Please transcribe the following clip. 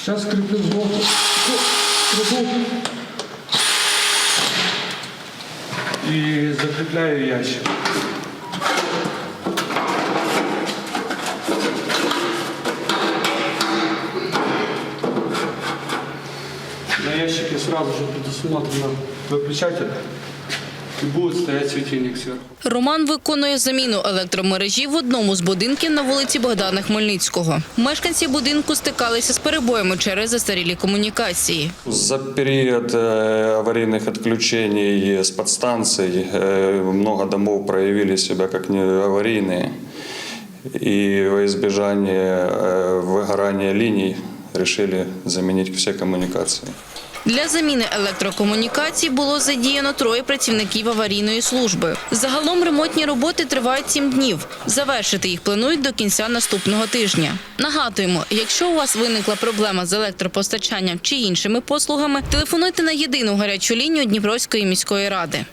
Сейчас креплю болт. Трубу. И закрепляю ящик. На ящике сразу же предусмотрено выключатель И будет стоять светильник сверху. Роман виконує заміну електромережі в одному з будинків на вулиці Богдана Хмельницького. Мешканці будинку стикалися з перебоями через застарілі комунікації. За период э, аварийных отключений с подстанций э, много домов проявили себя как не аварийные. И во избежание э, выгорания линий решили заменить все коммуникации. Для заміни електрокомунікацій було задіяно троє працівників аварійної служби. Загалом ремонтні роботи тривають сім днів. Завершити їх планують до кінця наступного тижня. Нагадуємо, якщо у вас виникла проблема з електропостачанням чи іншими послугами, телефонуйте на єдину гарячу лінію Дніпровської міської ради.